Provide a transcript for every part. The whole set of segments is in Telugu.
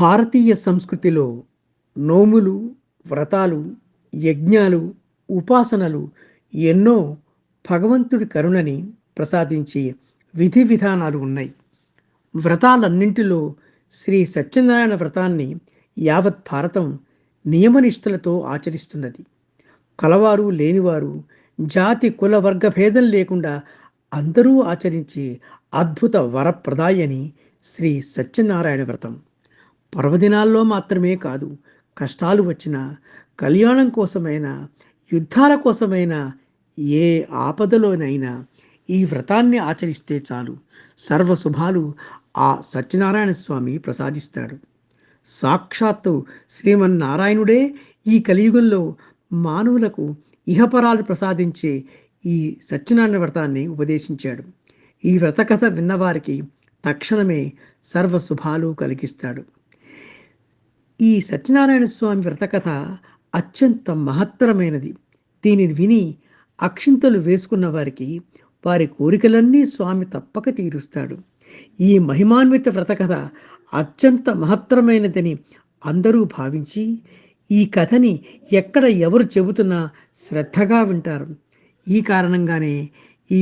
భారతీయ సంస్కృతిలో నోములు వ్రతాలు యజ్ఞాలు ఉపాసనలు ఎన్నో భగవంతుడి కరుణని ప్రసాదించే విధి విధానాలు ఉన్నాయి. వ్రతాలన్నింటిలో శ్రీ సత్యనారాయణ వ్రతాన్ని యావత్ భారతం నియమనిష్టలతో ఆచరిస్తున్నది. కలవారు లేనివారు జాతి కుల వర్గ భేదం లేకుండా అందరూ ఆచరించే అద్భుత వరప్రదాయని శ్రీ సత్యనారాయణ వ్రతం. పర్వదినాల్లో మాత్రమే కాదు కష్టాలు వచ్చినా కళ్యాణం కోసమైనా యుద్ధాల కోసమైనా ఏ ఆపదలోనైనా ఈ వ్రతాన్ని ఆచరిస్తే చాలు. సర్వ శుభాలు ఆ సత్యనారాయణ స్వామి ప్రసాదిస్తాడు. సాక్షాత్తు శ్రీమన్నారాయణుడే ఈ కలియుగంలో మానవులకు ఇహపరాలు ప్రసాదించే ఈ సత్యనారాయణ వ్రతాన్ని ఉపదేశించాడు. ఈ వ్రత కథ విన్నవారికి తక్షణమే సర్వ శుభాలు కలిగిస్తాడు. ఈ సత్యనారాయణ స్వామి వ్రతకథ అత్యంత మహత్తరమైనది. దీనిని విని అక్షింతలు వేసుకున్న వారికి వారి కోరికలన్నీ స్వామి తప్పక తీరుస్తాడు. ఈ మహిమాన్విత వ్రతకథ అత్యంత మహత్తరమైనదని అందరూ భావించి ఈ కథని ఎక్కడ ఎవరు చెబుతున్నా శ్రద్ధగా వింటారు. ఈ కారణంగానే ఈ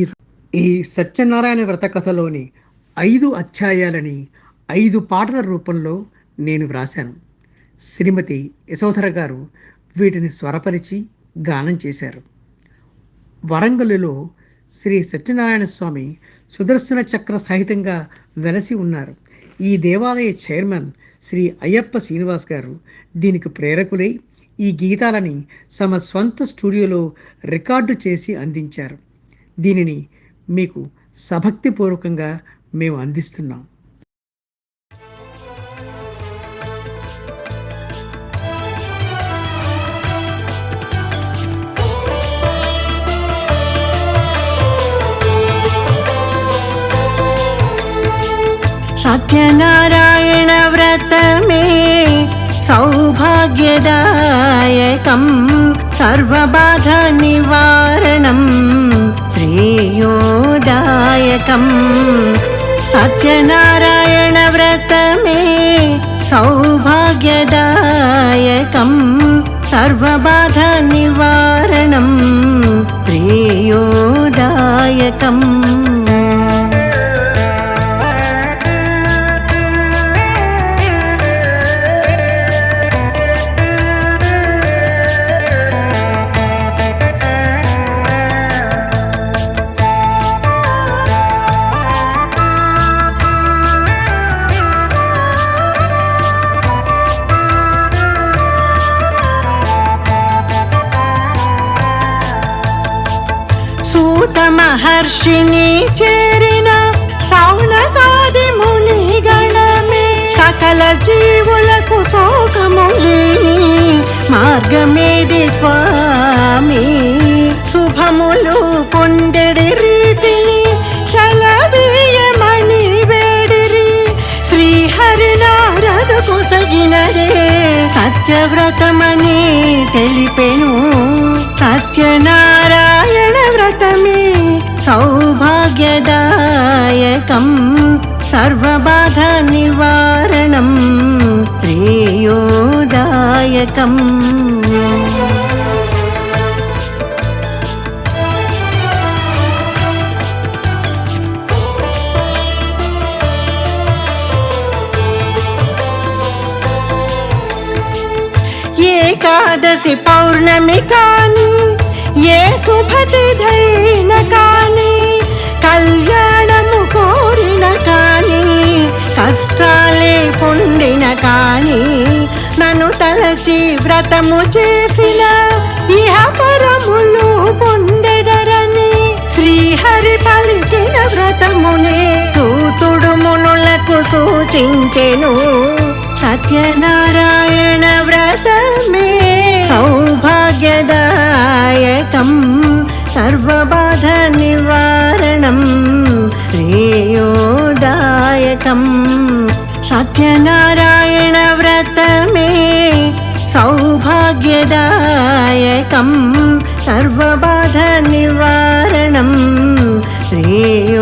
ఈ సత్యనారాయణ వ్రత కథలోని ఐదు అధ్యాయాలని ఐదు పాటల రూపంలో నేను వ్రాశాను. శ్రీమతి యశోధర గారు వీటిని స్వరపరిచి గానం చేశారు. వరంగల్లో శ్రీ సత్యనారాయణ స్వామి సుదర్శన చక్ర సహితంగా వెలసి ఉన్నారు. ఈ దేవాలయ చైర్మన్ శ్రీ అయ్యప్ప శ్రీనివాస్ గారు దీనికి ప్రేరకులై ఈ గీతాలని తమ స్వంత స్టూడియోలో రికార్డు చేసి అందించారు. దీనిని మీకు సభక్తిపూర్వకంగా మేము అందిస్తున్నాం. सत्यनारायणव्रत मे सौभाग्यदायकं सर्वबाधानिवारणं प्रियो सत्यनारायणव्रत मे सौभाग्यदायकं सर्वबाधानिवारणं प्रियो दयकम् సూత మహర్షిని చేరిన సౌనకాది ముని గణమే సకల జీవులకు శోకముని మార్గమేది స్వామి. శుభములు పొందెడి రీతిని సెలవీయమని వేడిరి. శ్రీహరి నారదు సత్యవ్రతమని తెలిపెను. సత్యనారాయణ सौभाग्यदायकं सर्वबाधानिवारणं त्रियोयकम् एकादशि पौर्णमिकानि ये सुभति కలసి వ్రతము చేసిన ఇహ పరములు పొందెదరని శ్రీహరి పలికిన వ్రతమునే తూతుడు మునులకు సూచించెను. సత్యనారాయణ వ్రతమే సౌభాగ్యదాయకం సర్వబాధ నివారణం. శ్రీ ज्ञदायकं सर्वबाधनिवारणं श्रेयोदायकं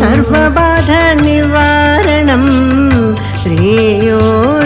सर्वबाधनिवारणं श्रेयोदायकम्